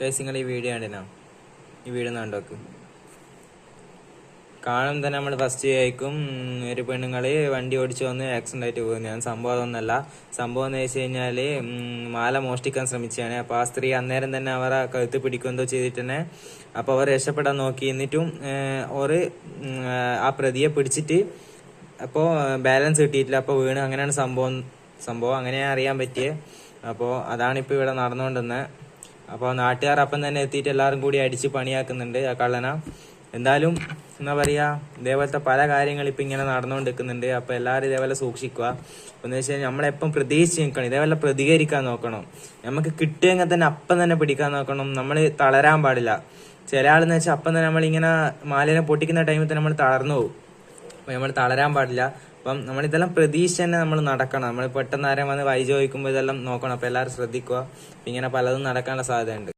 Guys നിങ്ങൾ ഈ video കണ്ടിനാ? ഈ വീഡിയോ കണ്ടോക്ക് കാണും തന്നെ നമ്മൾ ഫസ്റ്റ് ആയിരിക്കും ഒരു പെണ്ണുങ്ങൾ വണ്ടി ഓടിച്ചു വന്ന് ആക്സിഡന്റ് ആയിട്ട് പോകുന്നതാണ് സംഭവം അതൊന്നല്ല. സംഭവം എന്ന് വെച്ച് കഴിഞ്ഞാൽ മാല മോഷ്ടിക്കാൻ ശ്രമിച്ചാണ് അപ്പൊ ആ സ്ത്രീ അന്നേരം തന്നെ അവരെ കഴുത്ത് പിടിക്കുകയോ ചെയ്തിട്ട് തന്നെ അപ്പൊ അവർ രക്ഷപ്പെടാൻ നോക്കി. എന്നിട്ടും ഒരു ആ പ്രതിയെ പിടിച്ചിട്ട് അപ്പോ ബാലൻസ് കിട്ടിയിട്ടില്ല. അപ്പോൾ വീണ്. അങ്ങനെയാണ് സംഭവം സംഭവം. അങ്ങനെ അറിയാൻ പറ്റിയത് അപ്പോ അതാണ് ഇപ്പോൾ ഇവിടെ നടന്നുകൊണ്ടിരുന്നത് അപ്പോൾ നാട്ടുകാർ അപ്പം തന്നെ എത്തിയിട്ട് എല്ലാവരും കൂടി അടിച്ച് പണിയാക്കുന്നുണ്ട് ആ കള്ളന. എന്തായാലും എന്താ പറയുക ഇതേപോലത്തെ പല കാര്യങ്ങൾ ഇപ്പം ഇങ്ങനെ നടന്നുകൊണ്ടിരിക്കുന്നുണ്ട്. അപ്പോൾ എല്ലാവരും ഇതേപോലെ സൂക്ഷിക്കുക. എന്ന് വെച്ച് കഴിഞ്ഞാൽ നമ്മളെപ്പം പ്രതീക്ഷിച്ച് നിൽക്കണം ഇതേപോലെ പ്രതികരിക്കാൻ നോക്കണം. നമുക്ക് കിട്ടിയെങ്കിൽ തന്നെ അപ്പം തന്നെ പിടിക്കാൻ നോക്കണം. നമ്മൾ തളരാൻ പാടില്ല. ചില ആളെന്ന് വെച്ചാൽ അപ്പം തന്നെ നമ്മളിങ്ങനെ മാലിനെ പൊട്ടിക്കുന്ന ടൈമിൽ തന്നെ നമ്മൾ തളർന്നു പോകും. നമ്മൾ തളരാൻ പാടില്ല. അപ്പം നമ്മൾ ഇതെല്ലാം പ്രതീക്ഷ തന്നെ നമ്മൾ നടക്കണം. നമ്മൾ പെട്ടെന്ന് ആരെയും വന്ന് വൈ ചോദിക്കുമ്പോൾ ഇതെല്ലാം നോക്കണം. അപ്പൊ എല്ലാവരും ശ്രദ്ധിക്കുക. ഇങ്ങനെ പലതും നടക്കാനുള്ള സാധ്യതയുണ്ട്.